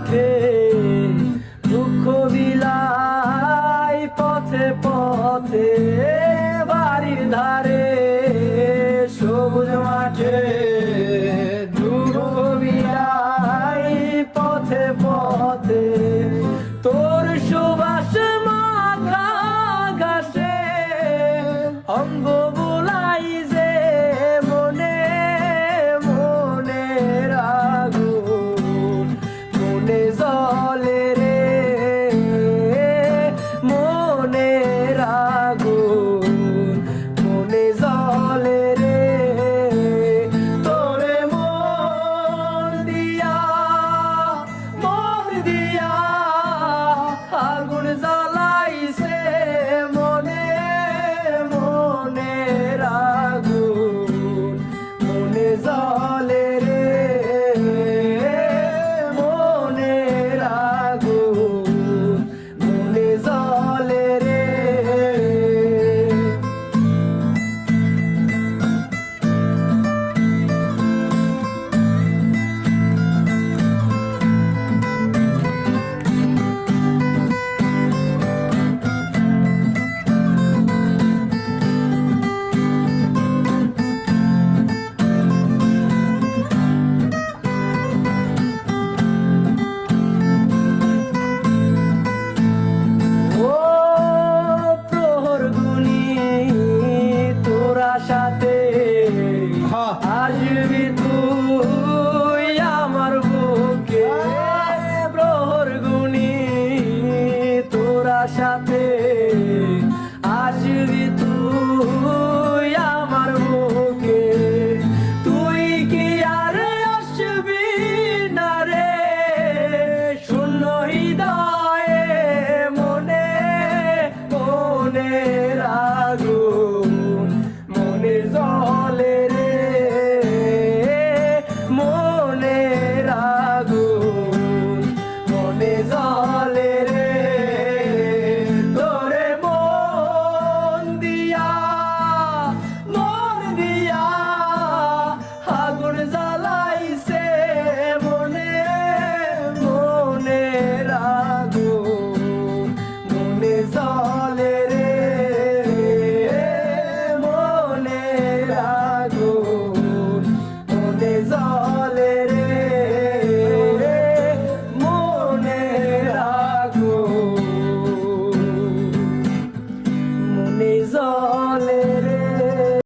মাঠে দুঃখ বিলাই পথে পথে বাড়ির ধারে সবুজ মাঠে দুঃখ বিলাই পথে পথে তোর মনে জলে রে, মনে রাগুন, মনে জলে রে, তোরে মন আগুন জ্বালাইছে, মনে মনে রাগুন, মনে জলে